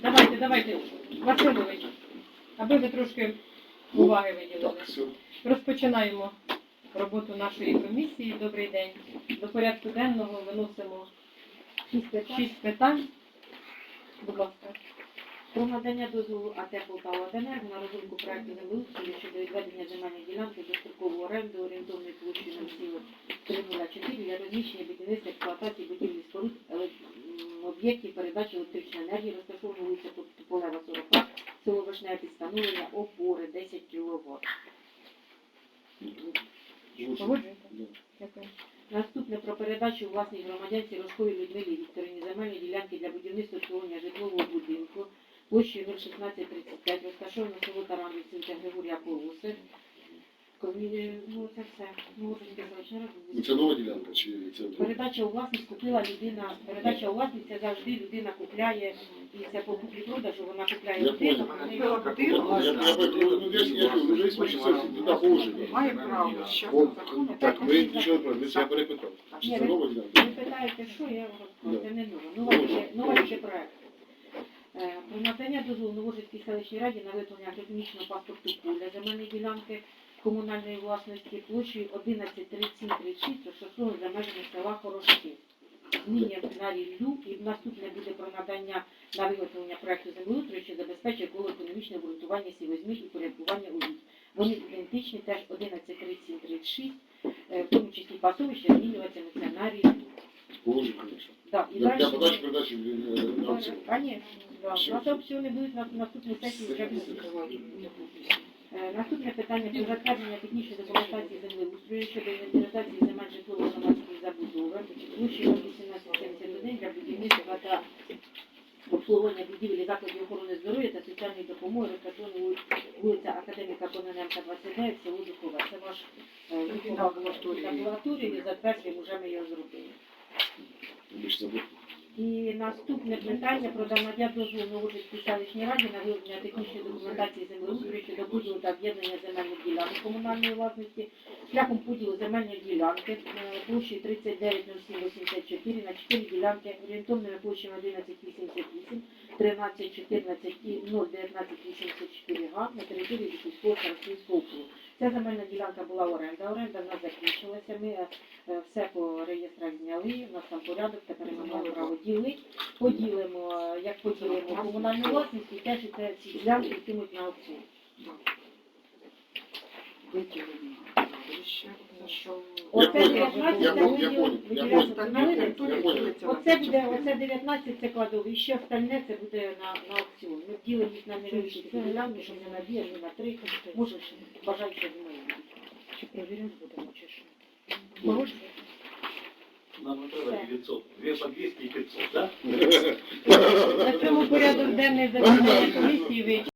Давайте, давайте, Васильович, аби ви трошки уваги виділили. Розпочинаємо роботу нашої комісії. Добрий день. До порядку денного виносимо шість питань. Будь ласка. Про надання дозволу АТ Полтава ДНР на розробку проекту землеустрою щодо відведення земельної ділянки до строкового оренду орієнтовної площі на сіло 304 для розміщення будівництва експлуатації будівлі об'єктів передачі електричної енергії, розташовано вулиця Туполева 42, село Вишневе підстановлення опори 10 кВт. Наступне про передачу власній громадянці Рожковій Людмилі Вікторині земельної ділянки для будівництва обслуговування житлового будинку площею 01635, розташовано село Таранів, селища Григорія Полуси. Комі- Ну, це все. Ну. Ну, Це нова ділянка чи це Передача у власність купила людина, передача у власність це завжди людина купляє, і це по куплі-продажу вона купляє Я будинок, понял. Я, я, я, ну, я, я, ну, вже існує це положення. Має право зараз От, закону. Так, ви нічого не правильно, я перепитав. Чи це нова ділянка? Ви питаєте, що я вам розкажу, це не нова. Нова тільки, нова тільки проект. Е, Про надання дозволу Новожицькій селищній раді на виготовлення технічного паспорту поля земельної ділянки комунальної власності площею 113736, розташовано за межами села Хорошки. Змінюємо на ріллю і наступне буде про надання на виготовлення проекту землеустрою, що забезпечує економічне обґрунтування сівозміг і порядкування угідь. Вони ідентичні, теж 113736, е, в тому числі пасовище змінюватиметься на звісно. Так, і далі. е, аукціон. Конечно, да. У нас аукціони будуть на наступній сесії вже будуть. Наступне питання про затвердження технічної документації землеустрою щодо інвентаризації земель житлово-громадської забудови, площі 1871 для будівництва та обслуговування будівель закладів охорони здоров'я та соціальної допомоги, розташованої вулиця Академіка Кононенка, 29, село Духове. Це ваш е. Лабораторію і затверджуємо, вже ми його зробили. І наступне питання про надання дозволу Новожицькій селищній раді на вироблення технічної документації землеустрою щодо поділу та об'єднання земельних ділянок комунальної власності шляхом поділу земельної ділянки е, площею 390784 на 4 ділянки орієнтовними площами 1188, 13, 14 і 01984 га на території Лісівського Харківського округу. Ця земельна ділянка була оренда. Оренда в нас закінчилася. Ми е, е, все по реєстрах зняли, у нас там порядок, тепер ми маємо право ділити. Поділимо, е, як поділимо комунальну власність, і теж це ці ділянки йтимуть на аукціон. Оце 19 це понял, я виділ- понял, я виділяється понял, на я виділ. понял, я понял. Оце буде, оце 19 це кладовище, остальне це буде на, на аукціон. Ми ділимо їх на невеличкі ділянки, щоб не на дві, не на три. Може, бажаючи змінити. Чи провіримо будемо, чи що? Погоджуєте? Нам не треба 900. Дві по 200 і 500, так? На цьому порядок денний засідання комісії ви